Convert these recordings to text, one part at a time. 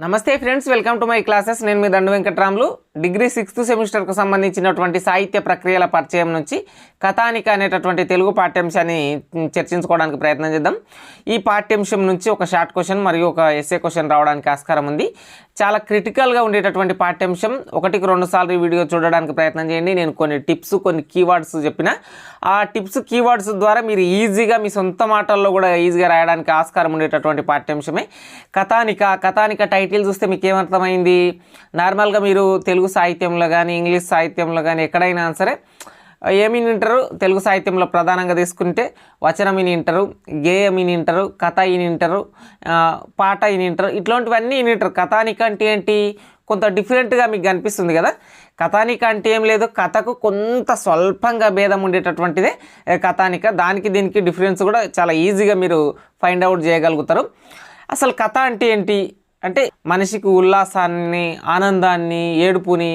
నమస్తే friends welcome to my classes. నేను మీ దండు వెంకట్రాములు. డిగ్రీ సిక్స్త్ సెమిస్టర్కు సంబంధించినటువంటి సాహిత్య ప్రక్రియల పరిచయం నుంచి కథానిక అనేటటువంటి తెలుగు పాఠ్యాంశాన్ని చర్చించుకోవడానికి ప్రయత్నం చేద్దాం. ఈ పాఠ్యాంశం నుంచి ఒక షార్ట్ క్వశ్చన్ మరియు ఒక ఎస్ఏ క్వశ్చన్ రావడానికి ఆస్కారం ఉంది. చాలా క్రిటికల్గా ఉండేటటువంటి పాఠ్యాంశం ఒకటికి రెండు సార్లు ఈ వీడియో చూడడానికి ప్రయత్నం చేయండి. నేను కొన్ని టిప్స్ కొన్ని కీవర్డ్స్ చెప్పిన. ఆ టిప్స్ కీవర్డ్స్ ద్వారా మీరు ఈజీగా మీ సొంత మాటల్లో కూడా ఈజీగా రాయడానికి ఆస్కారం ఉండేటటువంటి పాఠ్యాంశమే. కథానిక కథానిక టైటిల్ చూస్తే మీకు ఏమర్థమైంది? నార్మల్గా మీరు తెలుగు సాహిత్యంలో కానీ ఇంగ్లీష్ సాహిత్యంలో కానీ ఎక్కడైనా సరే ఏమి వింటారు తెలుగు సాహిత్యంలో ప్రధానంగా తీసుకుంటే వచనం ఇని వింటారు గేయం వింటారు కథ ఇని వింటారు పాట ఇని వింటారు ఇట్లాంటివన్నీ ఇని వింటారు కథానిక అంటే ఏంటి? కొంత డిఫరెంట్గా మీకు కనిపిస్తుంది కదా? కథానిక అంటే ఏం లేదు. కథకు కొంత స్వల్పంగా భేదం ఉండేటటువంటిదే కథానిక. దానికి దీనికి డిఫరెన్స్ కూడా చాలా ఈజీగా మీరు ఫైండ్ అవుట్ చేయగలుగుతారు. అసలు కథ అంటే ఏంటి? అంటే మనిషికి ఉల్లాసాన్ని ఆనందాన్ని ఏడుపుని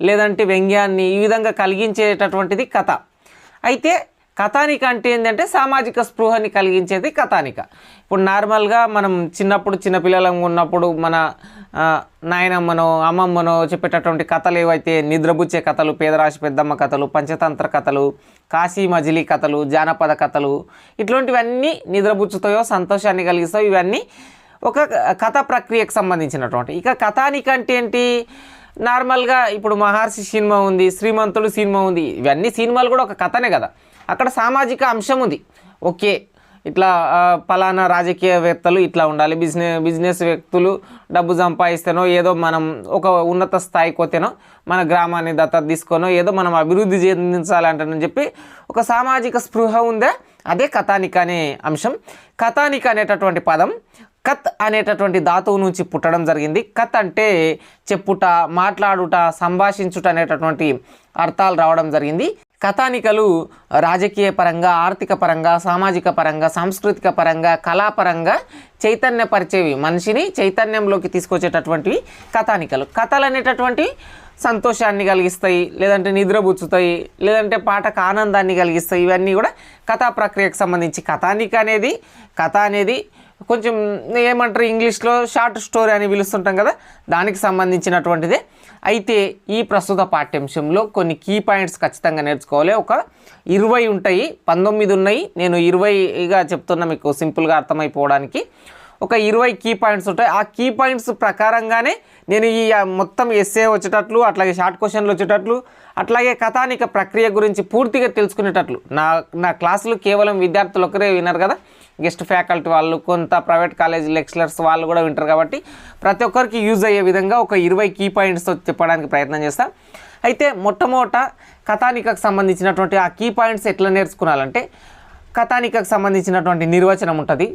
లేదంటే వ్యంగ్యాన్ని ఈ విధంగా కలిగించేటటువంటిది కథ. అయితే కథానిక అంటే ఏంటంటే సామాజిక స్పృహని కలిగించేది కథానిక. ఇప్పుడు నార్మల్గా మనం చిన్నప్పుడు చిన్నపిల్లలం ఉన్నప్పుడు మన నాయనమ్మనో అమ్మమ్మనో చెప్పేటటువంటి కథలు ఏవైతే నిద్రబుచ్చే కథలు పేదరాశి పెద్దమ్మ కథలు పంచతంత్ర కథలు కాశీ మజిలీ కథలు జానపద కథలు ఇట్లాంటివన్నీ నిద్రబుచ్చుతాయో సంతోషాన్ని కలిగిస్తాయో ఇవన్నీ ఒక కథ ప్రక్రియకు సంబంధించినటువంటి. ఇక కథానికంటే ఏంటి నార్మల్గా ఇప్పుడు మహర్షి సినిమా ఉంది శ్రీమంతుడు సినిమా ఉంది. ఇవన్నీ సినిమాలు కూడా ఒక కథనే కదా. అక్కడ సామాజిక అంశం ఉంది. ఓకే ఇట్లా ఫలానా పలానా రాజకీయవేత్తలు ఇట్లా ఉండాలి. బిజినెస్ బిజినెస్ వ్యక్తులు డబ్బు సంపాదిస్తేనో ఏదో మనం ఒక ఉన్నత స్థాయికి పోతేనో మన గ్రామాన్ని దత్తత తీసుకోనో ఏదో మనం అభివృద్ధి చెందించాలంటని చెప్పి ఒక సామాజిక స్పృహ ఉందే అదే కథానిక అనే అంశం. కథానిక అనేటటువంటి పదం కత్ అనేటటువంటి ధాతువు నుంచి పుట్టడం జరిగింది. కత్ అంటే చెప్పుట మాట్లాడుట సంభాషించుట అనేటటువంటి అర్థాలు రావడం జరిగింది. కథానికలు రాజకీయ పరంగా ఆర్థిక పరంగా సామాజిక పరంగా సాంస్కృతిక పరంగా కళాపరంగా చైతన్యపరిచేవి మనిషిని చైతన్యంలోకి తీసుకొచ్చేటటువంటివి కథానికలు. కథలు అనేటటువంటి సంతోషాన్ని కలిగిస్తాయి లేదంటే నిద్రబుచ్చుతాయి లేదంటే పాటకు ఆనందాన్ని కలిగిస్తాయి. ఇవన్నీ కూడా కథా ప్రక్రియకు సంబంధించి కథానిక అనేది కథ అనేది కొంచెం ఏమంటారు ఇంగ్లీష్లో షార్ట్ స్టోరీ అని పిలుస్తుంటాం కదా దానికి సంబంధించినటువంటిదే. అయితే ఈ ప్రస్తుత పాఠ్యాంశంలో కొన్ని కీ పాయింట్స్ ఖచ్చితంగా నేర్చుకోవాలి. ఒక ఇరవై ఉంటాయి పంతొమ్మిది ఉన్నాయి. నేను ఇరవైగా చెప్తున్నా మీకు సింపుల్గా అర్థమైపోవడానికి. ఒక ఇరవై కీ పాయింట్స్ ఉంటాయి. ఆ కీ పాయింట్స్ ప్రకారంగానే నేను ఈ మొత్తం ఎస్ఏ వచ్చేటట్లు అట్లాగే షార్ట్ క్వశ్చన్లు వచ్చేటట్లు అట్లాగే కథానిక ప్రక్రియ గురించి పూర్తిగా తెలుసుకునేటట్లు. నా నా క్లాసులు కేవలం విద్యార్థులు ఒకరే విన్నారు కదా. గెస్ట్ ఫ్యాకల్టీ వాళ్ళు కొంత ప్రైవేట్ కాలేజ్ లెక్చరర్స్ వాళ్ళు కూడా వింటారు కాబట్టి ప్రతి ఒక్కరికి యూజ్ అయ్యే విధంగా ఒక ఇరవై కీ పాయింట్స్తో చెప్పడానికి ప్రయత్నం చేస్తాం. అయితే మొట్టమొదట కథానికకు సంబంధించినటువంటి ఆ కీ పాయింట్స్ ఎట్లా నేర్చుకోవాలంటే కథానికకు సంబంధించినటువంటి నిర్వచనం ఉంటుంది.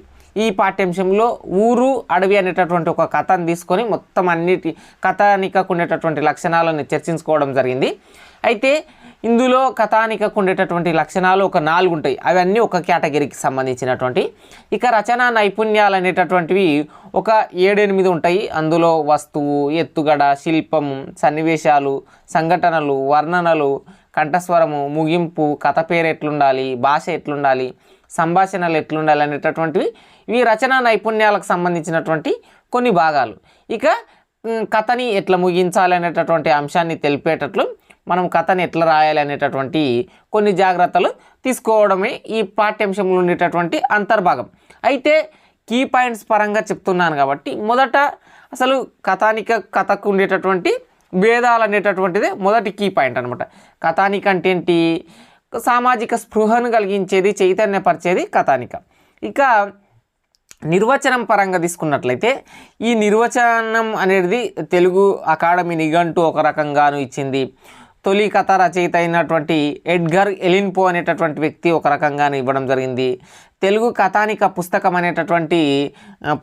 ఈ పాఠ్యాంశంలో ఊరు అడవి అనేటటువంటి ఒక కథను తీసుకొని మొత్తం అన్నిటి కథానికకు ఉండేటటువంటి లక్షణాలను చర్చించుకోవడం జరిగింది. అయితే ఇందులో కథానికకు ఉండేటటువంటి లక్షణాలు ఒక నాలుగు ఉంటాయి అవన్నీ ఒక కేటగిరీకి సంబంధించినటువంటి. ఇక రచనా నైపుణ్యాలు అనేటటువంటివి ఒక ఏడెనిమిది ఉంటాయి. అందులో వస్తువు ఎత్తుగడ శిల్పం సన్నివేశాలు సంఘటనలు వర్ణనలు కంఠస్వరము ముగింపు కథ పేరు ఎట్లుండాలి భాష ఎట్లుండాలి సంభాషణలు ఎట్లుండాలి అనేటటువంటివి. ఇవి రచనా నైపుణ్యాలకు సంబంధించినటువంటి కొన్ని భాగాలు. ఇక కథని ఎట్లా ముగించాలి అనేటటువంటి అంశాన్ని తెలిపేటట్లు మనం కథని ఎట్లా రాయాలి అనేటటువంటి కొన్ని జాగ్రత్తలు తీసుకోవడమే ఈ పాఠ్యాంశంలో ఉండేటటువంటి అంతర్భాగం. అయితే కీ పాయింట్స్ పరంగా చెప్తున్నాను కాబట్టి మొదట అసలు కథానిక కథకు ఉండేటటువంటి భేదాలు అనేటటువంటిదే మొదటి కీ పాయింట్ అనమాట కథానిక అంటే ఏంటి? సామాజిక స్పృహను కలిగించేది చైతన్యపరిచేది కథానిక. ఇక నిర్వచనం పరంగా తీసుకున్నట్లయితే ఈ నిర్వచనం అనేది తెలుగు అకాడమీ నిఘంటు ఒక రకంగాను ఇచ్చింది. తొలి కథ రచయిత అయినటువంటి ఎడ్గర్ ఎలిన్పో అనేటటువంటి వ్యక్తి ఒక రకంగా ఇవ్వడం జరిగింది. తెలుగు కథానిక పుస్తకం అనేటటువంటి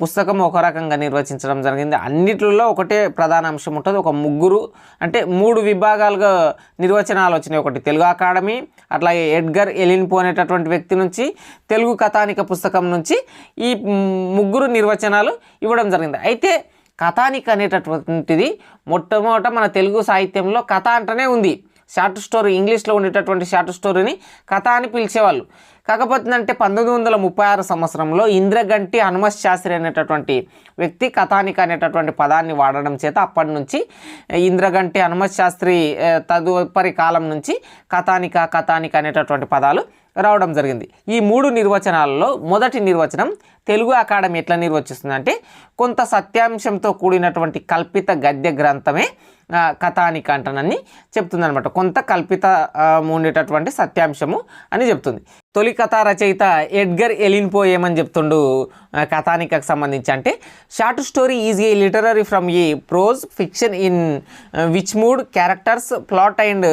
పుస్తకం ఒక రకంగా నిర్వచించడం జరిగింది. అన్నిట్లలో ఒకటే ప్రధాన అంశం ఉంటుంది. ఒక ముగ్గురు అంటే మూడు విభాగాలుగా నిర్వచనాలు వచ్చినాయి ఒకటి. తెలుగు అకాడమీ అట్లాగే ఎడ్గర్ ఎలిన్పో అనేటటువంటి వ్యక్తి నుంచి తెలుగు కథానిక పుస్తకం నుంచి ఈ ముగ్గురు నిర్వచనాలు ఇవ్వడం జరిగింది. అయితే కథానిక్ అనేటటువంటిది మొట్టమొదట మన తెలుగు సాహిత్యంలో కథ అంటేనే ఉంది. షార్ట్ స్టోరీ ఇంగ్లీష్లో ఉండేటటువంటి షార్ట్ స్టోరీని కథ అని పిలిచేవాళ్ళు. కాకపోతే అంటే పంతొమ్మిది వందల ముప్పై ఆరు సంవత్సరంలో ఇంద్రగంటి హనుమత్ శాస్త్రి అనేటటువంటి వ్యక్తి కథానిక అనేటటువంటి పదాన్ని వాడడం చేత అప్పటి నుంచి ఇంద్రగంటి హనుమత్ శాస్త్రి తదుపరి కాలం నుంచి కథానిక కథానిక అనేటటువంటి పదాలు రావడం జరిగింది. ఈ మూడు నిర్వచనాలలో మొదటి నిర్వచనం తెలుగు అకాడమీ ఎట్లా నిర్వచిస్తుంది అంటే కొంత సత్యాంశంతో కూడినటువంటి కల్పిత గద్య గ్రంథమే కథానిక అంటనని చెప్తుంది అనమాట కొంత కల్పిత ఉండేటటువంటి సత్యాంశము అని చెప్తుంది. తొలి కథా రచయిత ఎడ్గర్ ఎలిన్పో ఏమని చెప్తుండు కథానికకు సంబంధించి అంటే short story is a literary from a prose fiction in which mood characters plot and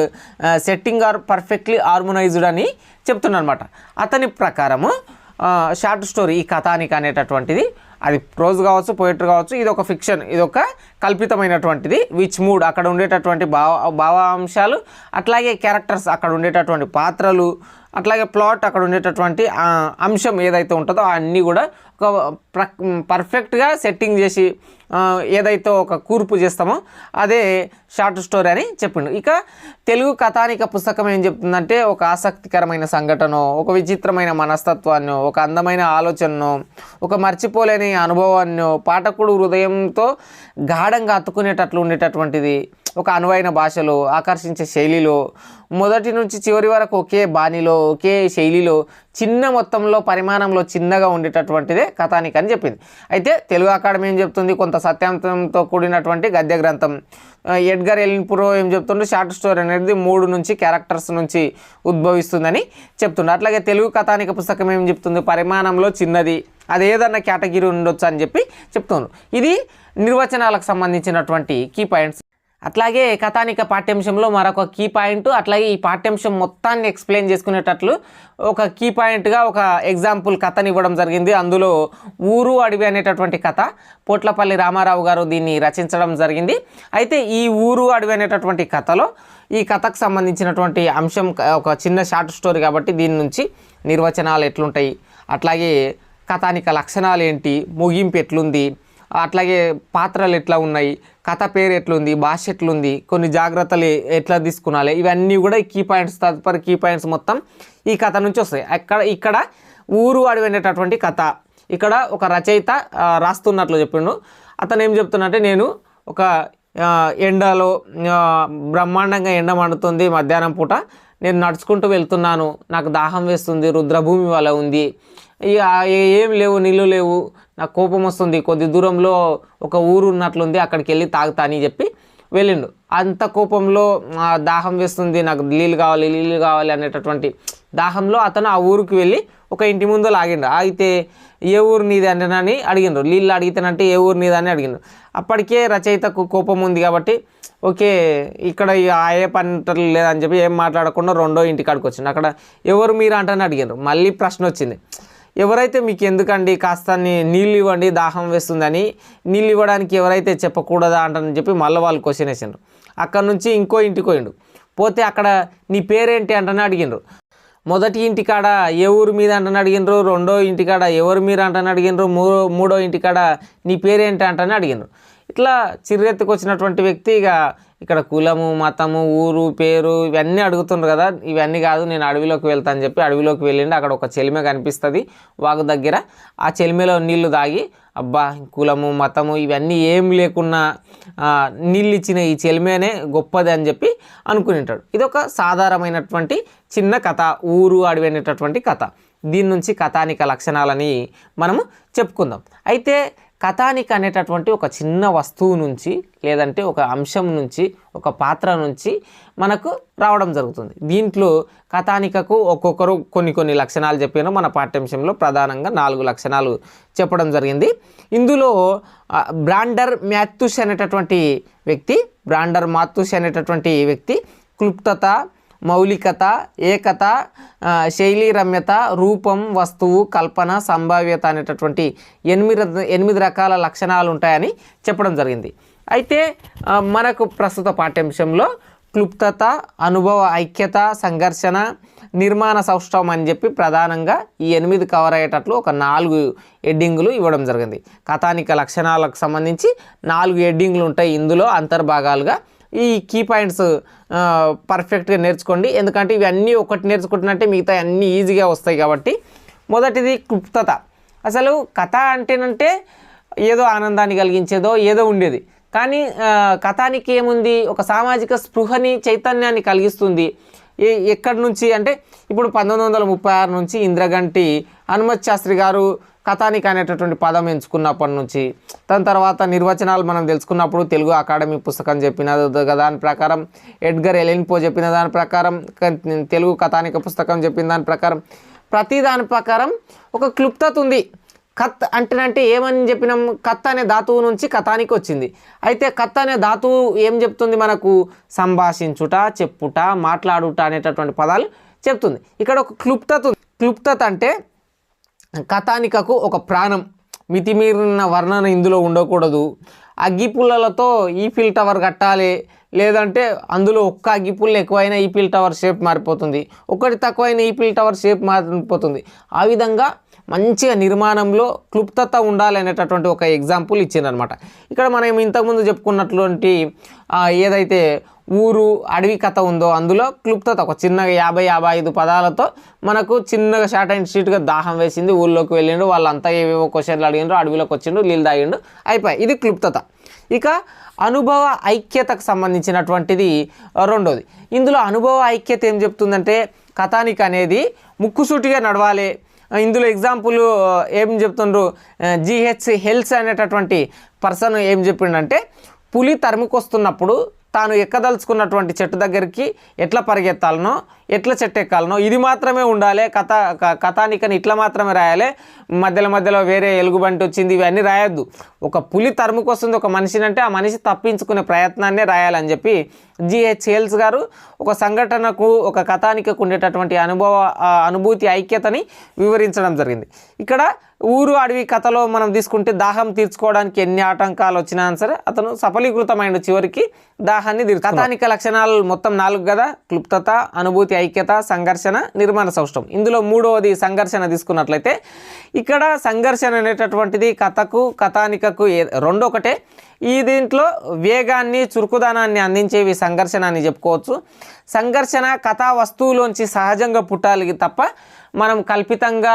setting are perfectly harmonised అని చెప్తుండనమాట అతని ప్రకారము షార్ట్ స్టోరీ ఈ కథానిక అనేటటువంటిది. అది ప్రోజ్ కావచ్చు పోయిటరీ కావచ్చు ఇది ఒక ఫిక్షన్ ఇది ఒక కల్పితమైనటువంటిది విచ్ మూడ్ అక్కడ ఉండేటటువంటి భావ భావాంశాలు అట్లాగే క్యారెక్టర్స్ అక్కడ ఉండేటటువంటి పాత్రలు అట్లాగే ప్లాట్ అక్కడ ఉండేటటువంటి అంశం ఏదైతే ఉంటుందో అన్నీ కూడా ఒక ప్ర పర్ఫెక్ట్గా సెట్టింగ్ చేసి ఏదైతే ఒక కూర్పు చేస్తామో అదే షార్ట్ స్టోరీ అని చెప్పిండు. ఇక తెలుగు కథానిక పుస్తకం ఏం చెప్తుందంటే ఒక ఆసక్తికరమైన సంఘటన ఒక విచిత్రమైన మనస్తత్వాన్ని ఒక అందమైన ఆలోచనను ఒక మర్చిపోలేని అనుభవాన్ని పాఠకుడు హృదయంతో గాఢంగా అత్తుకునేటట్లు ఉండేటటువంటిది. ఒక అనువైన భాషలో ఆకర్షించే శైలిలో మొదటి నుంచి చివరి వరకు ఒకే బాణిలో ఒకే శైలిలో చిన్న మొత్తంలో పరిమాణంలో చిన్నగా ఉండేటటువంటిదే కథానిక అని చెప్పింది. అయితే తెలుగు అకాడమీ ఏం చెప్తుంది? కొంత సత్యాంతంతో కూడినటువంటి గద్య గ్రంథం. ఎడ్గర్ ఎలిన్పురో ఏం చెప్తుండే? షార్ట్ స్టోరీ అనేది మూడు నుంచి క్యారెక్టర్స్ నుంచి ఉద్భవిస్తుందని చెప్తుండే. అట్లాగే తెలుగు కథానిక పుస్తకం ఏం చెప్తుంది? పరిమాణంలో చిన్నది. అది ఏదన్నా కేటగిరీ ఉండొచ్చు అని చెప్పి చెప్తున్నారు ఇది నిర్వచనాలకు సంబంధించినటువంటి కీ పాయింట్స్. అట్లాగే కథానిక పాఠ్యాంశంలో మరొక కీ పాయింట్ అట్లాగే ఈ పాఠ్యాంశం మొత్తాన్ని ఎక్స్ప్లెయిన్ చేసుకునేటట్లు ఒక కీ పాయింట్గా ఒక ఎగ్జాంపుల్ కథని ఇవ్వడం జరిగింది. అందులో ఊరు అడవి అనేటటువంటి కథ పోట్లపల్లి రామారావు గారు దీన్ని రచించడం జరిగింది. అయితే ఈ ఊరు అడవి అనేటటువంటి కథలో ఈ కథకు సంబంధించినటువంటి అంశం ఒక చిన్న షార్ట్ స్టోరీ కాబట్టి దీని నుంచి నిర్వచనాలు ఎట్లుంటాయి అట్లాగే కథానిక లక్షణాలు ఏంటి ముగింపు ఎట్లుంది అట్లాగే పాత్రలు ఎట్లా ఉన్నాయి కథ పేరు ఎట్లుంది భాష ఎట్లుంది కొన్ని జాగ్రత్తలు ఎట్లా తీసుకునాలి ఇవన్నీ కూడా కీ పాయింట్స్ తదుపరి కీ పాయింట్స్ మొత్తం ఈ కథ నుంచి వస్తాయి. అక్కడ ఇక్కడ ఊరు అడిగినటువంటి కథ. ఇక్కడ ఒక రచయిత రాస్తున్నట్లు చెప్పిండు. అతను ఏం చెప్తున్నట్టే నేను ఒక ఎండలో బ్రహ్మాండంగా ఎండ మండుతుంది మధ్యాహ్నం పూట. నేను నడుచుకుంటూ వెళ్తున్నాను. నాకు దాహం వేస్తుంది రుద్రభూమి వల్ల ఉంది. ఏం లేవు నీళ్ళు లేవు. నాకు కోపం వస్తుంది. కొద్ది దూరంలో ఒక ఊరు ఉన్నట్లుంది. అక్కడికి వెళ్ళి తాగుతా అని చెప్పి వెళ్ళిండు. అంత కోపంలో దాహం వేస్తుంది నాకు నీళ్ళు కావాలి నీళ్ళు కావాలి అనేటటువంటి దాహంలో అతను ఆ ఊరికి వెళ్ళి ఒక ఇంటి ముందు లాగిండు. అయితే ఏ ఊరు నీది అని అడిగిండ్రు నీళ్ళు అడిగితేనంటే ఏ ఊరు నీది అని అడిగిండ్రు అప్పటికే రచయితకు కోపం ఉంది కాబట్టి ఓకే ఇక్కడ ఆయే పంటలు లేదని చెప్పి ఏం మాట్లాడకుండా రెండో ఇంటికాడికి వచ్చిండు. అక్కడ ఎవరు మీరు అంటని అడిగారు మళ్ళీ ప్రశ్న వచ్చింది. ఎవరైతే మీకు ఎందుకండి కాస్త నీళ్ళు ఇవ్వండి దాహం వేస్తుందని నీళ్ళు ఇవ్వడానికి ఎవరైతే చెప్పకూడదా అంటని చెప్పి మళ్ళీ వాళ్ళు క్వశ్చన్ వేసిండ్రు. అక్కడ నుంచి ఇంకో ఇంటికి పోయిండు. పోతే అక్కడ నీ పేరేంటి అంటని అడిగిండ్రు. మొదటి ఇంటికాడ ఏ ఊరు మీద అంటని అడిగినరు రెండో ఇంటికాడ ఎవరు మీరు అంటని అడిగినరు మూడో మూడో ఇంటికాడ నీ పేరేంటి అంటని అడిగినరు ఇట్లా చిర్రెత్తుకు వచ్చినటువంటి వ్యక్తి ఇక ఇక్కడ కులము మతము ఊరు పేరు ఇవన్నీ అడుగుతుండ్రు కదా. ఇవన్నీ కాదు నేను అడవిలోకి వెళ్తా అని చెప్పి అడవిలోకి వెళ్ళిండి. అక్కడ ఒక చెలిమె కనిపిస్తుంది వాగు దగ్గర. ఆ చెలిమెలో నీళ్ళు తాగి అబ్బా కులము మతము ఇవన్నీ ఏం లేకున్నా నీళ్ళు ఇచ్చిన ఈ చెలిమేనే గొప్పది అని చెప్పి అనుకునేటాడు. ఇది ఒక సాధారణమైనటువంటి చిన్న కథ ఊరు అడవి అనేటటువంటి కథ. దీని నుంచి కథానిక లక్షణాలని మనము చెప్పుకుందాం. అయితే కథానిక అనేటటువంటి ఒక చిన్న వస్తువు నుంచి లేదంటే ఒక అంశం నుంచి ఒక పాత్ర నుంచి మనకు రావడం జరుగుతుంది. దీంట్లో కథానికకు ఒక్కొక్కరు కొన్ని కొన్ని లక్షణాలు చెప్పాను మన పాఠ్యాంశంలో ప్రధానంగా నాలుగు లక్షణాలు చెప్పడం జరిగింది. ఇందులో బ్రాండర్ మ్యాథ్యూస్ అనేటటువంటి వ్యక్తి బ్రాండర్ మాథ్యూస్ అనేటటువంటి వ్యక్తి క్లుప్తత మౌలికత ఏకత శైలి రమ్యత రూపం వస్తువు కల్పన సంభావ్యత అనేటటువంటి ఎనిమిది ఎనిమిది రకాల లక్షణాలు ఉంటాయని చెప్పడం జరిగింది. అయితే మనకు ప్రస్తుత పాఠ్యాంశంలో క్లుప్తత అనుభవ ఐక్యత సంఘర్షణ నిర్మాణ సౌష్టవం అని చెప్పి ప్రధానంగా ఈ ఎనిమిది కవర్ అయ్యేటట్లు ఒక నాలుగు ఎడ్డింగులు ఇవ్వడం జరిగింది. కథానిక లక్షణాలకు సంబంధించి నాలుగు ఎడ్డింగులు ఉంటాయి ఇందులో అంతర్భాగాలుగా ఈ కీ పాయింట్స్ పర్ఫెక్ట్గా నేర్చుకోండి. ఎందుకంటే ఇవన్నీ ఒకటి నేర్చుకుంటున్నట్టే మిగతా అన్నీ ఈజీగా వస్తాయి కాబట్టి. మొదటిది క్లుప్తత. అసలు కథ అంటేనంటే ఏదో ఆనందాన్ని కలిగించేదో ఏదో ఉండేది. కానీ కథానికి ఏముంది? ఒక సామాజిక స్పృహని చైతన్యాన్ని కలిగిస్తుంది. ఎక్కడి నుంచి? అంటే ఇప్పుడు పంతొమ్మిది వందల ముప్పై ఆరు నుంచి ఇంద్రగంటి హనుమత్ శాస్త్రి గారు కథానిక అనేటటువంటి పదం ఎంచుకున్నప్పటి నుంచి దాని తర్వాత నిర్వచనాలు మనం తెలుసుకున్నప్పుడు తెలుగు అకాడమీ పుస్తకం చెప్పిన దాని ప్రకారం ఎడ్గర్ ఎలెన్పో చెప్పిన దాని ప్రకారం తెలుగు కథానిక పుస్తకం చెప్పిన దాని ప్రకారం ప్రతి దాని ప్రకారం ఒక క్లుప్తత ఉంది. కత్ అంటేనంటే ఏమని చెప్పినాం? కత్ అనే ధాతువు నుంచి కథానికి వచ్చింది. అయితే కత్ అనే ధాతువు ఏం చెప్తుంది మనకు? సంభాషించుట చెప్పుట మాట్లాడుట అనేటటువంటి పదాలు చెప్తుంది. ఇక్కడ ఒక క్లుప్తత ఉంది. క్లుప్తత అంటే కథానికకు ఒక ప్రాణం. మితిమీరిన వర్ణన ఇందులో ఉండకూడదు. అగ్గిపుల్లలతో ఈఫిల్ టవర్ కట్టాలి. లేదంటే అందులో ఒక్క అగ్గిపుల్ల ఎక్కువైనా ఈపిల్ టవర్ షేప్ మారిపోతుంది. ఒకటి తక్కువైన ఈపిల్ టవర్ షేప్ మారిపోతుంది. ఆ విధంగా మంచిగా నిర్మాణంలో క్లుప్తత ఉండాలనేటటువంటి ఒక ఎగ్జాంపుల్ ఇచ్చిందనమాట ఇక్కడ మనం ఇంతకుముందు చెప్పుకున్నటువంటి ఏదైతే ఊరు అడవి కథ ఉందో అందులో క్లుప్తత ఒక చిన్నగా యాభై యాభై ఐదు పదాలతో మనకు చిన్నగా షార్ట్ అండ్ స్ట్రీట్గా దాహం వేసింది ఊళ్ళోకి వెళ్ళిండు వాళ్ళంతా ఏవేవో క్వశ్చన్లు అడిగిండ్రు అడవిలోకి వచ్చిండు నీళ్ళు తాగిండు అయిపోయి ఇది క్లుప్తత. ఇక అనుభవ ఐక్యతకు సంబంధించినటువంటిది రెండోది. ఇందులో అనుభవ ఐక్యత ఏం చెప్తుందంటే కథానిక అనేది ముక్కుసూటిగా నడవాలి. ఇందులో ఎగ్జాంపుల్ ఏం చెప్తుండ్రు? జిహెచ్ హెల్స్ అనేటటువంటి పర్సన్ ఏం చెప్పిండంటే పులి తరుముకొస్తున్నప్పుడు తాను ఎక్కదలుచుకున్నటువంటి చెట్టు దగ్గరికి ఎట్లా పరిగెత్తాలనో ఎట్లా చెట్టెక్కాలనో ఇది మాత్రమే ఉండాలి కథ క- కథానికని ఇట్లా మాత్రమే రాయాలి మధ్యలో మధ్యలో వేరే ఎలుగుబంటి వచ్చింది ఇవన్నీ రాయొద్దు. ఒక పులి తరుముకొస్తుంది ఒక మనిషిని అంటే ఆ మనిషి తప్పించుకునే ప్రయత్నాన్నే రాయాలని చెప్పి జిహెచ్ హెల్స్ గారు ఒక సంఘటనకు ఒక కథానికకు ఉండేటటువంటి అనుభవ అనుభూతి ఐక్యతని వివరించడం జరిగింది. ఇక్కడ ఊరు అడవి కథలో మనం తీసుకుంటే దాహం తీర్చుకోవడానికి ఎన్ని ఆటంకాలు వచ్చినా సరే అతను సఫలీకృతమైన చివరికి దాహాన్ని తీర్చు కథానిక లక్షణాలు మొత్తం నాలుగు కదా? క్లుప్తత అనుభూతి ఐక్యత సంఘర్షణ నిర్మాణ సౌష్టం ఇందులో మూడవది సంఘర్షణ తీసుకున్నట్లయితే ఇక్కడ సంఘర్షణ అనేటటువంటిది కథకు కథానికకు ఏ- ఈ దీంట్లో వేగాన్ని చురుకుదనాన్ని అందించేవి సంఘర్షణ అని చెప్పుకోవచ్చు. సంఘర్షణ కథా వస్తువులోంచి సహజంగా పుట్టాలి తప్ప మనం కల్పితంగా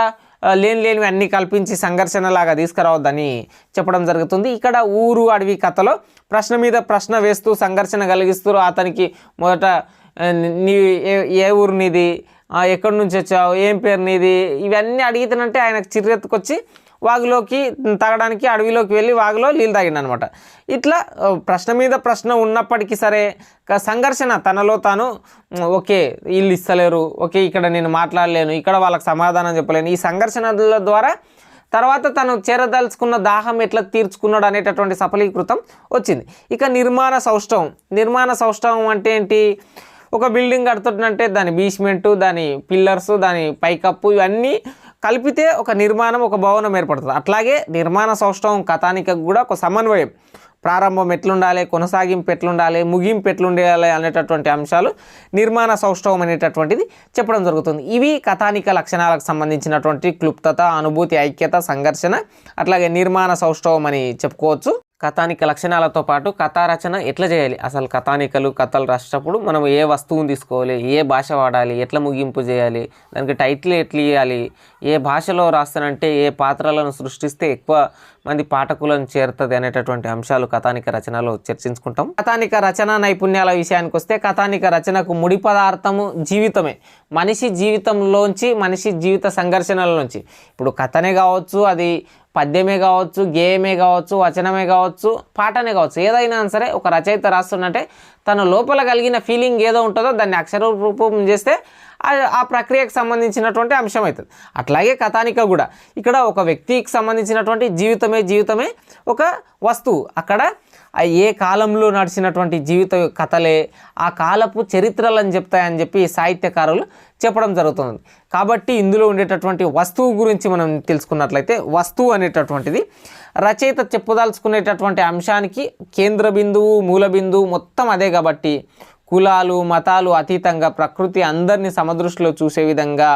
లేని లేనివి అన్నీ కల్పించి సంఘర్షణలాగా తీసుకురావద్దని చెప్పడం జరుగుతుంది. ఇక్కడ ఊరు అడవి కథలో ప్రశ్న మీద ప్రశ్న వేస్తూ సంఘర్షణ కలిగిస్తూ అతనికి మొదట నీ ఏ ఏ ఊరు నీది? ఎక్కడి నుంచి వచ్చావు? ఏం పేరు నీది? ఇవన్నీ అడిగితేనంటే ఆయనకు చిర్రెత్తుకొచ్చి వాగులోకి తాగడానికి అడవిలోకి వెళ్ళి వాగులో నీళ్ళు తాగిండు అనమాట ఇట్లా ప్రశ్న మీద ప్రశ్న ఉన్నప్పటికీ సరే సంఘర్షణ తనలో తాను ఓకే వీళ్ళు ఇస్తలేరు ఓకే ఇక్కడ నేను మాట్లాడలేను ఇక్కడ వాళ్ళకి సమాధానం చెప్పలేను. ఈ సంఘర్షణల ద్వారా తర్వాత తను చేరదలుచుకున్న దాహం ఎట్లా తీర్చుకున్నాడు అనేటటువంటి సఫలీకృతం వచ్చింది. ఇక నిర్మాణ సౌష్టవం నిర్మాణ సౌష్టవం అంటే ఏంటి? ఒక బిల్డింగ్ కడుతుంటే దాని బీస్మెంటు దాని పిల్లర్స్ దాని పైకప్పు ఇవన్నీ కలిపితే ఒక నిర్మాణం ఒక భవనం ఏర్పడుతుంది. అట్లాగే నిర్మాణ సౌష్టవం కథానికి కూడా ఒక సమన్వయం. ప్రారంభం ఎట్లుండాలి కొనసాగింపు ఎట్లుండాలి ముగింపు ఎట్లుండాలి అనేటటువంటి అంశాలు నిర్మాణ సౌష్టవం అనేటటువంటిది చెప్పడం జరుగుతుంది. ఇవి కథానిక లక్షణాలకు సంబంధించినటువంటి క్లుప్తత అనుభూతి ఐక్యత సంఘర్షణ అట్లాగే నిర్మాణ సౌష్టవం అని చెప్పుకోవచ్చు. కథానిక లక్షణాలతో పాటు కథా రచన ఎట్లా చేయాలి? అసలు కథానికలు కథలు రాసేటప్పుడు మనం ఏ వస్తువుని తీసుకోవాలి? ఏ భాష వాడాలి? ఎట్లా ముగింపు చేయాలి? దానికి టైటిల్ ఎట్లా ఇవ్వాలి ఏ భాషలో రాస్తానంటే ఏ పాత్రలను సృష్టిస్తే ఎక్కువ మంది పాఠకులను చేరుతుంది అనేటటువంటి అంశాలు కథానిక రచనలో చర్చించుకుంటాం. కథానిక రచన నైపుణ్యాల విషయానికి వస్తే కథానిక రచనకు ముడి పదార్థము జీవితమే. మనిషి జీవితంలోంచి మనిషి జీవిత సంఘర్షణల నుంచి ఇప్పుడు కథనే కావచ్చు అది పద్యమే కావచ్చు గేయమే కావచ్చు వచనమే కావచ్చు పాటనే కావచ్చు. ఏదైనా సరే ఒక రచయిత రాస్తున్నట్టే తన లోపల కలిగిన ఫీలింగ్ ఏదో ఉంటుందో దాన్ని అక్షర రూపం చేస్తే ఆ- ప్రక్రియకు సంబంధించినటువంటి అంశం అవుతుంది. అట్లాగే కథానిక కూడా. ఇక్కడ ఒక వ్యక్తికి సంబంధించినటువంటి జీవితమే జీవితమే ఒక వస్తువు. అక్కడ ఏ కాలంలో నడిచినటువంటి జీవిత కథలే ఆ కాలపు చరిత్రలని చెప్తాయని చెప్పి సాహిత్యకారులు చెప్పడం జరుగుతుంది. కాబట్టి ఇందులో ఉండేటటువంటి వస్తువు గురించి మనం తెలుసుకున్నట్లయితే వస్తువు అనేటటువంటిది రచయిత చెప్పదలుచుకునేటటువంటి అంశానికి కేంద్ర బిందువు మూల బిందువు మొత్తం అదే కాబట్టి కులాలు మతాలు అతీతంగా ప్రకృతి అందరినీ సమదృష్టిలో చూసే విధంగా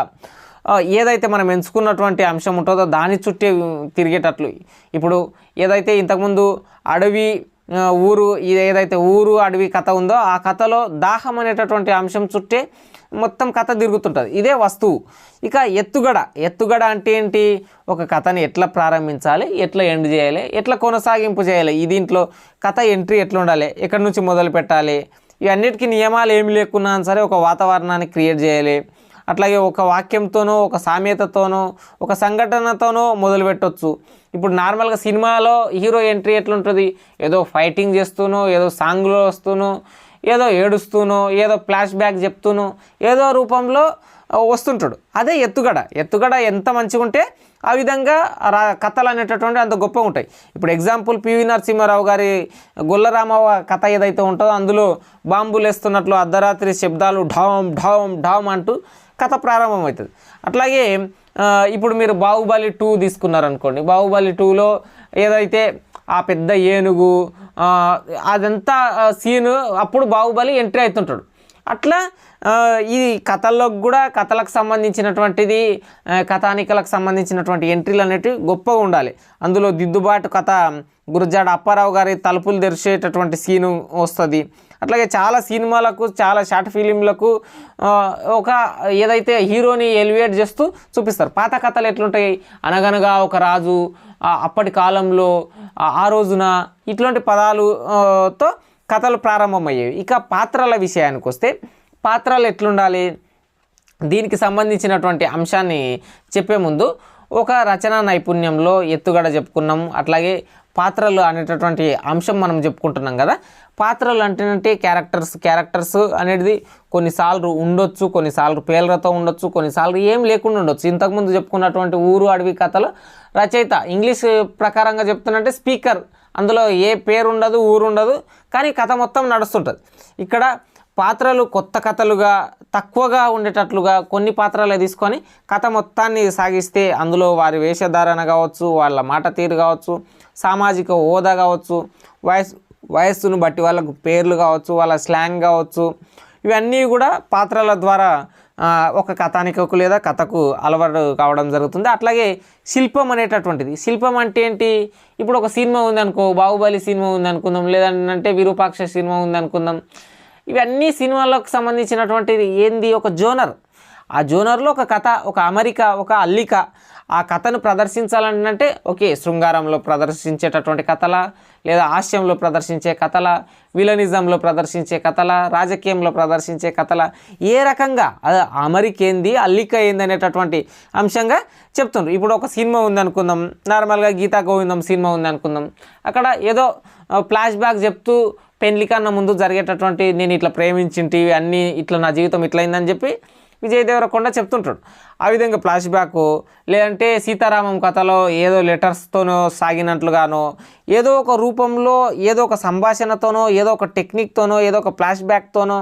ఏదైతే మనం ఎంచుకున్నటువంటి అంశం ఉంటుందో దాని చుట్టే తిరిగేటట్లు. ఇప్పుడు ఏదైతే ఇంతకుముందు అడవి ఊరు ఇది ఏదైతే ఊరు అడవి కథ ఉందో ఆ కథలో దాహం అనేటటువంటి అంశం చుట్టే మొత్తం కథ తిరుగుతుంటుంది. ఇదే వస్తువు. ఇక ఎత్తుగడ. ఎత్తుగడ అంటే ఏంటి? ఒక కథని ఎట్లా ప్రారంభించాలి? ఎట్లా ఎండ్ చేయాలి? ఎట్లా కొనసాగింపు చేయాలి? ఈ దీంట్లో కథ ఎంట్రీ ఎట్లా ఉండాలి? ఎక్కడి నుంచి మొదలు పెట్టాలి ఇవన్నిటికీ నియమాలు ఏమి లేకున్నా సరే ఒక వాతావరణాన్ని క్రియేట్ చేయాలి. అట్లాగే ఒక వాక్యంతోనో ఒక సామెతతోనో ఒక సంఘటనతోనో మొదలు పెట్టొచ్చు ఇప్పుడు నార్మల్గా సినిమాలో హీరో ఎంట్రీ ఎట్లుంటుంది? ఏదో ఫైటింగ్ చేస్తూనో ఏదో సాంగ్లో వస్తూనో ఏదో ఏడుస్తూనో ఏదో ఫ్లాష్ బ్యాక్ చెప్తూనో ఏదో రూపంలో వస్తుంటాడు. అదే ఎత్తుగడ. ఎత్తుగడ ఎంత మంచిగా ఉంటే ఆ విధంగా రా కథలు అనేటటువంటి అంత గొప్పగా ఉంటాయి ఇప్పుడు ఎగ్జాంపుల్ పివి నరసింహారావు గారి గొల్లరామవ్వ కథ ఏదైతే ఉంటుందో అందులో బాంబులు వేస్తున్నట్లు అర్ధరాత్రి శబ్దాలు ఢామ్ ఢామ్ ఢామ్ అంటూ కథ ప్రారంభమవుతుంది. అట్లాగే ఇప్పుడు మీరు బాహుబలి టూ తీసుకున్నారనుకోండి బాహుబలి టూలో ఏదైతే ఆ పెద్ద ఏనుగు అదంతా సీను అప్పుడు బాహుబలి ఎంట్రీ అవుతుంటాడు. అట్లా ఈ కథల్లో కూడా కథలకు సంబంధించినటువంటిది కథానికలకు సంబంధించినటువంటి ఎంట్రీలు అనేటివి గొప్పగా ఉండాలి. అందులో దిద్దుబాటు కథ గురజాడ అప్పారావు గారి తలుపులు తెరిచేటటువంటి సీను వస్తుంది. అట్లాగే చాలా సినిమాలకు చాలా షార్ట్ ఫిలింలకు ఒక ఏదైతే హీరోని ఎలివేట్ చేస్తూ చూపిస్తారు. పాత కథలు ఎట్లుంటాయి? అనగనగా ఒక రాజు అప్పటి కాలంలో ఆ, రోజున ఇట్లాంటి పదాలు తో కథలు ప్రారంభమయ్యేవి. ఇక పాత్రల విషయానికి వస్తే పాత్రలు ఎట్లుండాలి? దీనికి సంబంధించినటువంటి అంశాన్ని చెప్పే ముందు ఒక రచనా నైపుణ్యంలో ఎత్తుగడ చెప్పుకున్నాం. అట్లాగే పాత్రలు అనేటటువంటి అంశం మనం చెప్పుకుంటున్నాం కదా. పాత్రలు అంటే క్యారెక్టర్స్ క్యారెక్టర్స్ అనేది కొన్నిసార్లు ఉండొచ్చు కొన్నిసార్లు పేర్లతో ఉండొచ్చు కొన్నిసార్లు ఏం లేకుండా ఉండొచ్చు. ఇంతకుముందు చెప్పుకున్నటువంటి ఊరు అడవి కథలు రచయిత ఇంగ్లీష్ ప్రకారంగా చెప్తున్నట్టే స్పీకర్ అందులో ఏ పేరు ఉండదు ఊరు ఉండదు కానీ కథ మొత్తం నడుస్తుంటుంది. ఇక్కడ పాత్రలు కొత్త కథలుగా తక్కువగా ఉండేటట్లుగా కొన్ని పాత్రలే తీసుకొని కథ మొత్తాన్ని సాగిస్తే అందులో వారి వేషధారణ కావచ్చు వాళ్ళ మాట తీరు కావచ్చు సామాజిక హోదా కావచ్చు వయసు వయస్సును బట్టి వాళ్ళకు పేర్లు కావచ్చు వాళ్ళ స్లాంగ్ కావచ్చు ఇవన్నీ కూడా పాత్రల ద్వారా ఒక కథానికకు లేదా కథకు అలవాటు కావడం జరుగుతుంది. అట్లాగే శిల్పం అనేటటువంటిది. శిల్పం అంటే ఏంటి? ఇప్పుడు ఒక సినిమా ఉందనుకో బాహుబలి సినిమా ఉందనుకుందాం లేదంటే విరూపాక్ష సినిమా ఉందనుకుందాం. ఇవన్నీ సినిమాలకు సంబంధించినటువంటిది ఏంది? ఒక జోనర్. ఆ జోనర్లో ఒక కథ ఒక అమరిక ఒక అల్లిక ఆ కథను ప్రదర్శించాలంటే ఓకే శృంగారంలో ప్రదర్శించేటటువంటి కథల లేదా హాస్యంలో ప్రదర్శించే కథల విలనిజంలో ప్రదర్శించే కథల రాజకీయంలో ప్రదర్శించే కథల ఏ రకంగా అది అమరిక ఏంది అల్లిక ఏంది అనేటటువంటి అంశంగా చెప్తుండ్రు. ఇప్పుడు ఒక సినిమా ఉందనుకుందాం నార్మల్గా గీతా గోవిందం సినిమా ఉందనుకుందాం. అక్కడ ఏదో ఫ్లాష్ బ్యాక్ చెప్తూ పెళ్ళి కన్నా ముందు జరిగేటటువంటి నేను ఇట్లా ప్రేమించింటివి అన్నీ ఇట్లా నా జీవితం ఇట్లయిందని చెప్పి విజయ్ దేవరకొండ చెప్తుంటాడు. ఆ విధంగా ఫ్లాష్ బ్యాక్ లేదంటే సీతారామం కథలో ఏదో లెటర్స్తోనో సాగినట్లుగానో ఏదో ఒక రూపంలో ఏదో ఒక సంభాషణతోనో ఏదో ఒక టెక్నిక్తోనో ఏదో ఒక ఫ్లాష్ బ్యాక్తోనో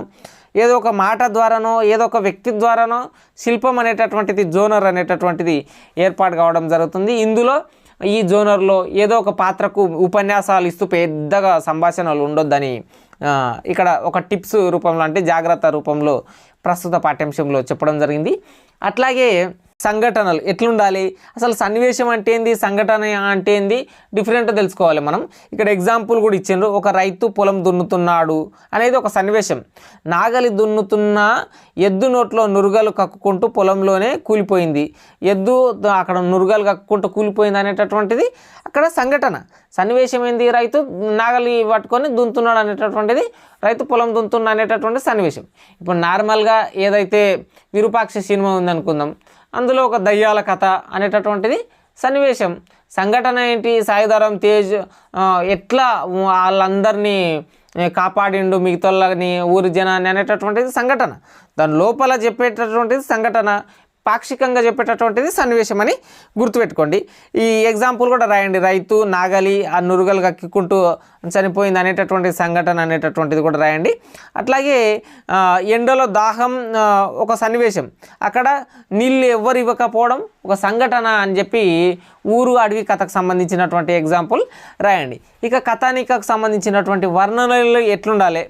ఏదో ఒక మాట ద్వారానో ఏదో ఒక వ్యక్తి ద్వారానో శిల్పం అనేటటువంటిది జోనర్ అనేటటువంటిది ఏర్పాటు కావడం జరుగుతుంది. ఇందులో ఈ జోనర్లో ఏదో ఒక పాత్రకు ఉపన్యాసాలు ఇస్తూ పెద్దగా సంభాషణలు ఉండొద్దని ఇక్కడ ఒక టిప్స్ రూపంలో అంటే జాగ్రత్త రూపంలో ప్రస్తుత పాఠ్యాంశంలో చెప్పడం జరిగింది. అట్లాగే సంఘటనలు ఎట్లుండాలి? అసలు సన్నివేశం అంటే ఏంది? సంఘటన అంటే ఏంది? డిఫరెంట్ తెలుసుకోవాలి మనం. ఇక్కడ ఎగ్జాంపుల్ కూడా ఇచ్చిండ్రు. ఒక రైతు పొలం దున్నుతున్నాడు అనేది ఒక సన్నివేశం. నాగలి దున్నుతున్న ఎద్దు నోట్లో నురుగలు కక్కుకుంటూ పొలంలోనే కూలిపోయింది. ఎద్దు అక్కడ నురుగలు కక్కుకుంటూ కూలిపోయింది అనేటటువంటిది అక్కడ సంఘటన. సన్నివేశం ఏంది? రైతు నాగలి పట్టుకొని దున్నుతున్నాడు అనేటటువంటిది రైతు పొలం దున్నుతున్నా అనేటటువంటి సన్నివేశం. ఇప్పుడు నార్మల్గా ఏదైతే విరూపాక్ష సినిమా ఉందనుకుందాం. అందులో ఒక దయ్యాల కథ అనేటటువంటిది సన్నివేశం. సంఘటన ఏంటి? సాయిధరం తేజ్ ఎట్లా వాళ్ళందరినీ కాపాడిండు మిగతాళ్ళని ఊరి జనాన్ని అనేటటువంటిది సంఘటన. దాని లోపల చెప్పేటటువంటిది సంఘటన. పాక్షికంగా చెప్పేటటువంటిది సన్నివేశం అని గుర్తుపెట్టుకోండి. ఈ ఎగ్జాంపుల్ కూడా రాయండి. రైతు నాగలి ఆ నురుగలు కక్కికుంటూ చనిపోయింది అనేటటువంటి సంఘటన అనేటటువంటిది కూడా రాయండి. అట్లాగే ఎండలో దాహం ఒక సన్నివేశం. అక్కడ నీళ్ళు ఎవ్వరు ఇవ్వకపోవడం ఒక సంఘటన అని చెప్పి ఊరు అడవి కథకు సంబంధించినటువంటి ఎగ్జాంపుల్ రాయండి. ఇక కథానికకు సంబంధించినటువంటి వర్ణనలు ఎట్లుండాలి?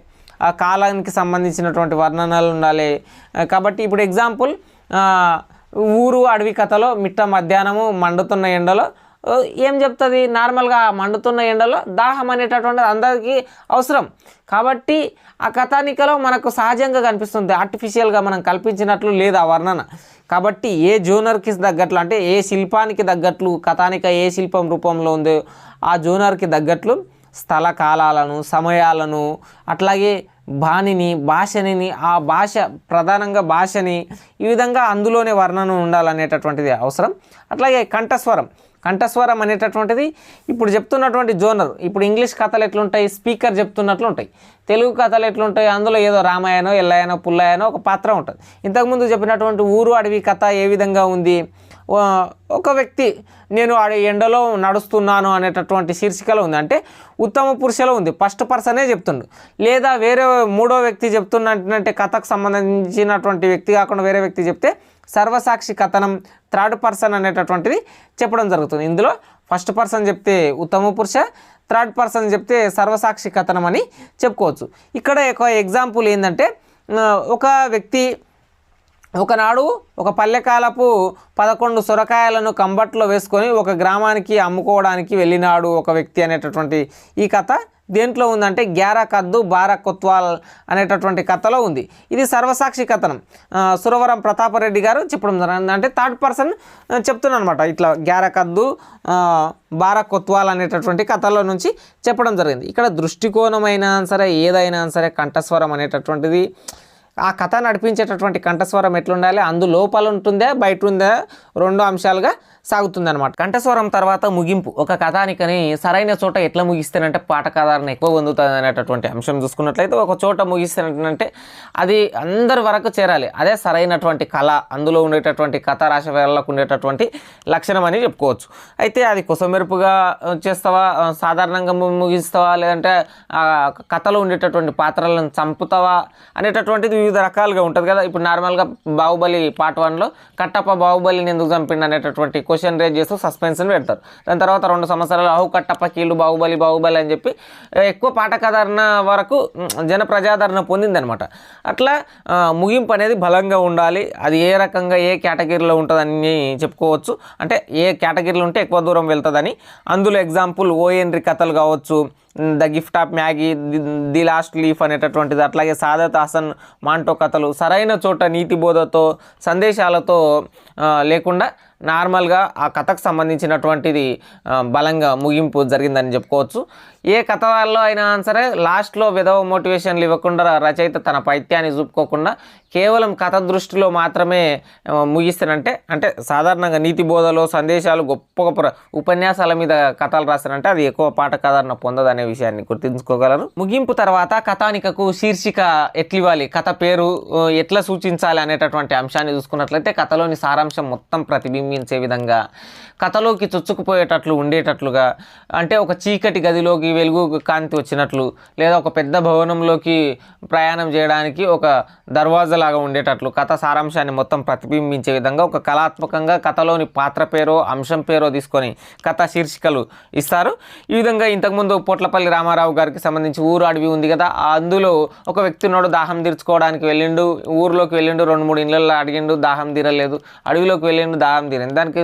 ఆ కాలానికి సంబంధించినటువంటి వర్ణనలు ఉండాలి. కాబట్టి ఇప్పుడు ఎగ్జాంపుల్ ఊరు అడవి కథలో మిట్ట మధ్యాహ్నము మండుతున్న ఎండలో ఏం చెప్తుంది? నార్మల్గా మండుతున్న ఎండలో దాహం అనేటటువంటిది అందరికీ అవసరం. కాబట్టి ఆ కథానికలో మనకు సహజంగా కనిపిస్తుంది ఆర్టిఫిషియల్గా మనం కల్పించినట్లు లేదు ఆ వర్ణన. కాబట్టి ఏ జోనర్కి తగ్గట్లు అంటే ఏ శిల్పానికి తగ్గట్లు కథానిక ఏ శిల్పం రూపంలో ఉందో ఆ జోనర్కి తగ్గట్లు స్థల కాలాలను సమయాలను అట్లాగే బాణిని భాషని ఆ భాష ప్రధానంగా భాషని ఈ విధంగా అందులోనే వర్ణన ఉండాలనేటటువంటిది అవసరం. అట్లాగే కంఠస్వరం. కంఠస్వరం అనేటటువంటిది ఇప్పుడు చెప్తున్నటువంటి జోనర్. ఇప్పుడు ఇంగ్లీష్ కథలు ఎట్లుంటాయి? స్పీకర్ చెప్తున్నట్లు ఉంటాయి. తెలుగు కథలు ఎట్లుంటాయి? అందులో ఏదో రామాయణో ఎల్లయ్యనో పుల్లయ్యనో ఒక పాత్ర ఉంటుంది. ఇంతకుముందు చెప్పినటువంటి ఊరు అడవి కథ ఏ విధంగా ఉంది? ఒక వ్యక్తి నేను ఆడ ఎండలో నడుస్తున్నాను అనేటటువంటి శీర్షికలో ఉంది. అంటే ఉత్తమ పురుషలో ఉంది. ఫస్ట్ పర్సనే చెప్తుండు. లేదా వేరే మూడో వ్యక్తి చెప్తున్నట్టు కథకు సంబంధించినటువంటి వ్యక్తి కాకుండా వేరే వ్యక్తి చెప్తే సర్వసాక్షి కథనం థర్డ్ పర్సన్ అనేటటువంటిది చెప్పడం జరుగుతుంది. ఇందులో ఫస్ట్ పర్సన్ చెప్తే ఉత్తమ పురుష థర్డ్ పర్సన్ చెప్తే సర్వసాక్షి కథనం అని చెప్పుకోవచ్చు. ఇక్కడ ఒక ఎగ్జాంపుల్ ఏంటంటే ఒక వ్యక్తి ఒకనాడు ఒక పల్లెకాలపు పదకొండు సొరకాయలను కంబట్లో వేసుకొని ఒక గ్రామానికి అమ్ముకోవడానికి వెళ్ళినాడు ఒక వ్యక్తి అనేటటువంటి ఈ కథ. దేంట్లో ఉందంటే గ్యారా కద్దు బారా కొత్వాల్ అనేటటువంటి కథలో ఉంది. ఇది సర్వసాక్షి కథనం. సురవరం ప్రతాపరెడ్డి గారు చెప్పడం జరిగింది. అంటే థర్డ్ పర్సన్ చెప్తున్నాను అనమాట ఇట్లా గ్యారా కద్దు బారా కొత్వాల్ అనేటటువంటి కథలో నుంచి చెప్పడం జరిగింది. ఇక్కడ దృష్టికోణమైనా సరే ఏదైనా సరే కంఠస్వరం అనేటటువంటిది. ఆ కథ నడిపించేటటువంటి కంఠస్వరం ఎట్లుండాలి? అందు లోపల ఉంటుందా బయట ఉందా రెండు అంశాలుగా సాగుతుందనమాట కంఠస్వరం తర్వాత ముగింపు. ఒక కథానికని సరైన చోట ఎట్లా ముగిస్తేనంటే పాఠకాదారణ ఎక్కువ పొందుతుంది అనేటటువంటి అంశం చూసుకున్నట్లయితే ఒక చోట ముగిస్తేనంటే అది అందరి వరకు చేరాలి. అదే సరైనటువంటి కళ అందులో ఉండేటటువంటి కథ రాసే వేళలకు ఉండేటటువంటి లక్షణం అని చెప్పుకోవచ్చు. అయితే అది కొసమెరుపుగా చేస్తావా? సాధారణంగా ముగిస్తావా? లేదంటే కథలో ఉండేటటువంటి పాత్రలను చంపుతావా? అనేటటువంటిది వివిధ రకాలుగా ఉంటుంది కదా. ఇప్పుడు నార్మల్గా బాహుబలి పార్ట్ వన్లో కట్టప్ప బాహుబలిని ఎందుకు చంపిండి అనేటటువంటి క్వశ్చన్ రేజ్ చేస్తూ సస్పెన్షన్ పెడతారు. దాని తర్వాత రెండు సంవత్సరాలు అహు కట్టప్ప కీళ్ళు బాహుబలి బాహుబలి అని చెప్పి ఎక్కువ పాఠకాదరణ వరకు జన ప్రజాదరణ పొందిందనమాట అట్లా ముగింపు అనేది బలంగా ఉండాలి. అది ఏ రకంగా ఏ కేటగిరీలో ఉంటుందని చెప్పుకోవచ్చు. అంటే ఏ కేటగిరీలో ఉంటే ఎక్కువ దూరం వెళ్తుందని. అందులో ఎగ్జాంపుల్ ఓఎన్రి కథలు కావచ్చు the gift of Magi the- last leaf అనేటటువంటిది. అట్లాగే సాదత్ హాసన్ మాంటో కథలు సరైన చోట నీతి బోధతో సందేశాలతో లేకుండా నార్మల్గా ఆ కథకు సంబంధించినటువంటిది బలంగా ముగింపు జరిగిందని చెప్పుకోవచ్చు. ఏ కథల్లో అయినా సరే లాస్ట్లో విధవ మోటివేషన్లు ఇవ్వకుండా రచయిత తన పైత్యాన్ని చూపుకోకుండా కేవలం కథ దృష్టిలో మాత్రమే ముగిస్తానంటే అంటే సాధారణంగా నీతి బోధలో సందేశాలు గొప్ప గొప్ప ఉపన్యాసాల మీద కథలు రాస్తానంటే అది ఎక్కువ పాఠకాదరణ పొందదనే విషయాన్ని గుర్తుంచుకోగలరు ముగింపు తర్వాత కథానికకు శీర్షిక ఎట్లివ్వాలి కథ పేరు ఎట్లా సూచించాలి అనేటటువంటి అంశాన్ని చూసుకున్నట్లయితే కథలోని సారాంశం మొత్తం ప్రతిబింబించే విధంగా కథలోకి చొచ్చుకుపోయేటట్లు ఉండేటట్లుగా అంటే ఒక చీకటి గదిలోకి వెలుగు కాంతి వచ్చినట్లు లేదా ఒక పెద్ద భవనంలోకి ప్రయాణం చేయడానికి ఒక దర్వాజా లాగా ఉండేటట్లు కథ సారాంశాన్ని మొత్తం ప్రతిబింబించే విధంగా ఒక కళాత్మకంగా కథలోని పాత్ర పేరో అంశం పేరో తీసుకొని కథ శీర్షికలు ఇస్తారు. ఈ విధంగా ఇంతకుముందు పొట్లపల్లి రామారావు గారికి సంబంధించి ఊరు అడవి ఉంది కదా అందులో ఒక వ్యక్తి ఉన్నాడు దాహం తీర్చుకోవడానికి వెళ్ళిండు ఊర్లోకి వెళ్ళిండు రెండు మూడు ఇళ్ళల్లో అడిగిండు దాహం తీరలేదు అడవిలోకి వెళ్ళిండు దాహం తీరింది. దానికి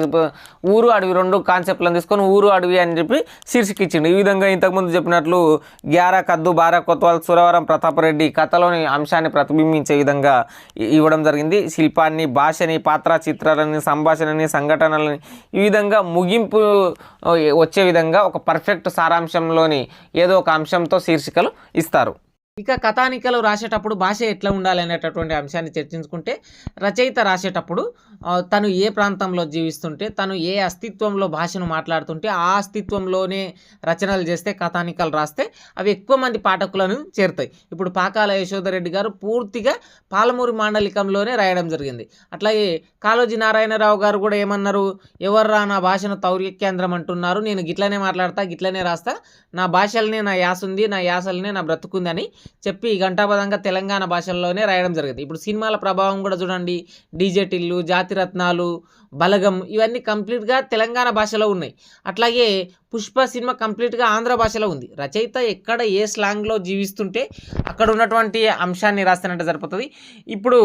ఊరు అడవి రెండు కాన్సెప్ట్లను తీసుకొని ఊరు అడవి అని చెప్పి శీర్షిక ఇచ్చిండు. ఈ విధంగా ఇంతకుముందు చెప్పినట్లు గ్యారా కద్దు బారా కొత్వాల్ సురవరం ప్రతాపరెడ్డి కథలోని అంశాన్ని ప్రతిబింబించే విధంగా ఇవ్వడం జరిగింది. శిల్పాన్ని భాషని పాత్ర చిత్రాలని సంభాషణని సంఘటనలని ఈ విధంగా ముగింపు వచ్చే విధంగా ఒక పర్ఫెక్ట్ సారాంశంలోని ఏదో ఒక అంశంతో శీర్షికలు ఇస్తారు. ఇక కథానికలు రాసేటప్పుడు భాష ఎట్లా ఉండాలి అనేటటువంటి అంశాన్ని చర్చించుకుంటే రచయిత రాసేటప్పుడు తను ఏ ప్రాంతంలో జీవిస్తుంటే తను ఏ అస్తిత్వంలో భాషను మాట్లాడుతుంటే ఆ అస్తిత్వంలోనే రచనలు చేస్తే కథానికలు రాస్తే అవి ఎక్కువ మంది పాఠకులను చేరుతాయి. ఇప్పుడు పాకాల యశోధరెడ్డి గారు పూర్తిగా పాలమూరు మాండలికంలోనే రాయడం జరిగింది. అట్లాగే కాళోజీ నారాయణరావు గారు కూడా ఏమన్నారు ఎవర్రా నా భాషను తౌర్యకేంద్రం అంటున్నారు నేను గిట్లనే మాట్లాడతా గిట్లనే రాస్తా నా భాషలనే నా యాస ఉంది నా యాసలనే నా బ్రతుకుంది అని చెప్పి ఘంటాపదంగా తెలంగాణ భాషల్లోనే రాయడం జరిగింది. ఇప్పుడు సినిమాల ప్రభావం కూడా చూడండి. డీజేటిల్లు జాతిరత్నాలు బలగం ఇవన్నీ కంప్లీట్గా తెలంగాణ భాషలో ఉన్నాయి. అట్లాగే పుష్ప సినిమా కంప్లీట్గా ఆంధ్ర భాషలో ఉంది. రచయిత ఎక్కడ ఏ స్లాంగ్లో జీవిస్తుంటే అక్కడ ఉన్నటువంటి అంశాన్ని రాస్తానంటే సరిపోతుంది. ఇప్పుడు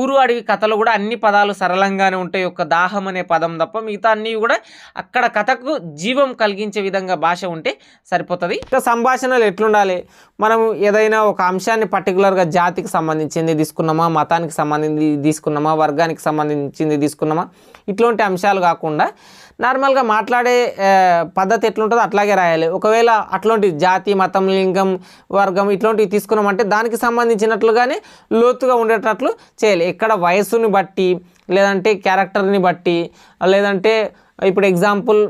ఊరు అడవి కథలు కూడా అన్ని పదాలు సరళంగానే ఉంటాయి ఒక దాహం అనే పదం తప్ప మిగతా అన్నీ కూడా అక్కడ కథకు జీవం కలిగించే విధంగా భాష ఉంటే సరిపోతుంది. ఇంకా సంభాషణలు ఎట్లుండాలి? మనం ఏదైనా ఒక అంశాన్ని పర్టికులర్గా జాతికి సంబంధించింది తీసుకున్నామా? మతానికి సంబంధించి తీసుకున్నామా? వర్గానికి సంబంధించింది తీసుకున్నామా? ఇట్లాంటి అంశాలు కాకుండా నార్మల్గా మాట్లాడే పద్ధతి ఎట్లుంటుందో అట్లాగే రాయాలి. ఒకవేళ అట్లాంటి జాతి మతం లింగం వర్గం ఇట్లాంటివి తీసుకున్నామంటే దానికి సంబంధించినట్లుగానే లోతుగా ఉండేటట్లు చేయాలి. ఎక్కడ వయసుని బట్టి లేదంటే క్యారెక్టర్ని బట్టి లేదంటే ఇప్పుడు ఎగ్జాంపుల్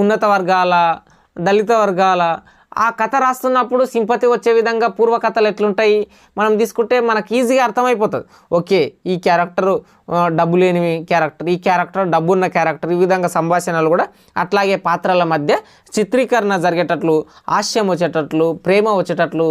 ఉన్నత వర్గాల దళిత వర్గాల ఆ కథ రాస్తున్నప్పుడు సింపతి వచ్చే విధంగా పూర్వ కథలు ఎట్లుంటాయి? మనం తీసుకుంటే మనకి ఈజీగా అర్థమైపోతుంది. ఓకే ఈ క్యారెక్టర్ డబ్బు లేని క్యారెక్టర్ ఈ క్యారెక్టర్ డబ్బు ఉన్న క్యారెక్టర్ ఈ విధంగా సంభాషణలు కూడా అట్లాగే పాత్రల మధ్య చిత్రీకరణ జరిగేటట్లు హాస్యం వచ్చేటట్లు ప్రేమ వచ్చేటట్లు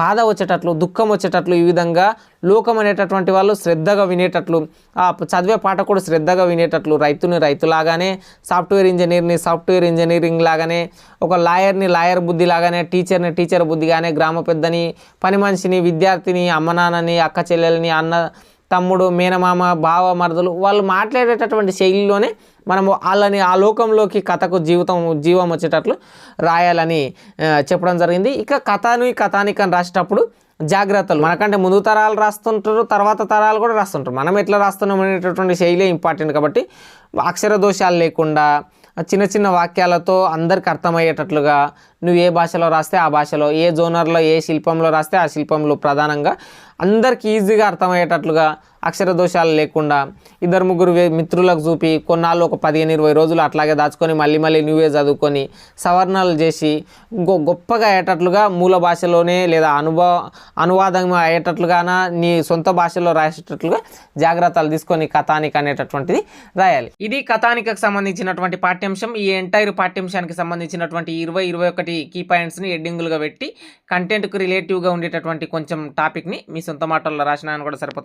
బాధ వచ్చేటట్లు దుఃఖం వచ్చేటట్లు ఈ విధంగా లోకం అనేటటువంటి వాళ్ళు శ్రద్ధగా వినేటట్లు ఆ చదివే పాట కూడా శ్రద్ధగా వినేటట్లు రైతుని రైతులాగానే సాఫ్ట్వేర్ ఇంజనీర్ని సాఫ్ట్వేర్ ఇంజనీరింగ్ లాగానే ఒక లాయర్ని లాయర్ బుద్ధి లాగానే టీచర్ని టీచర్ బుద్ధిగానే గ్రామ పెద్దని పని మనిషిని విద్యార్థిని అమ్మ నాన్నని అక్క చెల్లెల్ని అన్న తమ్ముడు మేనమామ బావ మరదలు వాళ్ళు మాట్లాడేటటువంటి శైలిలోనే మనము వాళ్ళని ఆ లోకంలోకి కథకు జీవితం జీవం వచ్చేటట్లు రాయాలని చెప్పడం జరిగింది. ఇక కథని కథానికని రాసేటప్పుడు జాగ్రత్తలు. మనకంటే ముందు తరాలు రాస్తుంటారు తర్వాత తరాలు కూడా రాస్తుంటారు. మనం ఎట్లా రాస్తున్నాం అనేటటువంటి శైలి ఇంపార్టెంట్ కాబట్టి అక్షర దోషాలు లేకుండా చిన్న చిన్న వాక్యాలతో అందరికి అర్థమయ్యేటట్లుగా నువ్వు ఏ భాషలో రాస్తే ఆ భాషలో ఏ జోనర్లో ఏ శిల్పంలో రాస్తే ఆ శిల్పంలో ప్రధానంగా అందరికి ఈజీగా అర్థమయ్యేటట్లుగా అక్షర దోషాలు లేకుండా ఇద్దరు ముగ్గురు మిత్రులకు చూపి కొన్నాళ్ళు ఒక పదిహేను ఇరవై రోజులు అట్లాగే దాచుకొని మళ్ళీ మళ్ళీ న్యూవే చదువుకొని సవర్ణాలు చేసి గొ గొప్పగా అయ్యేటట్లుగా మూల భాషలోనే లేదా అనుభవ అనువాదం అయ్యేటట్లుగాన నీ సొంత భాషలో రాసేటట్లుగా జాగ్రత్తలు తీసుకొని కథానిక అనేటటువంటిది రాయాలి. ఇది కథానికకు సంబంధించినటువంటి పాఠ్యాంశం. ఈ ఎంటైర్ పాఠ్యాంశానికి సంబంధించినటువంటి ఇరవై ఇరవై ఒకటి కీ పాయింట్స్ని ఎడ్డింగులుగా పెట్టి కంటెంట్కు రిలేటివ్గా ఉండేటటువంటి కొంచెం టాపిక్ని మీ సొంత మాటల్లో రాసిన కూడా సరిపోతుంది.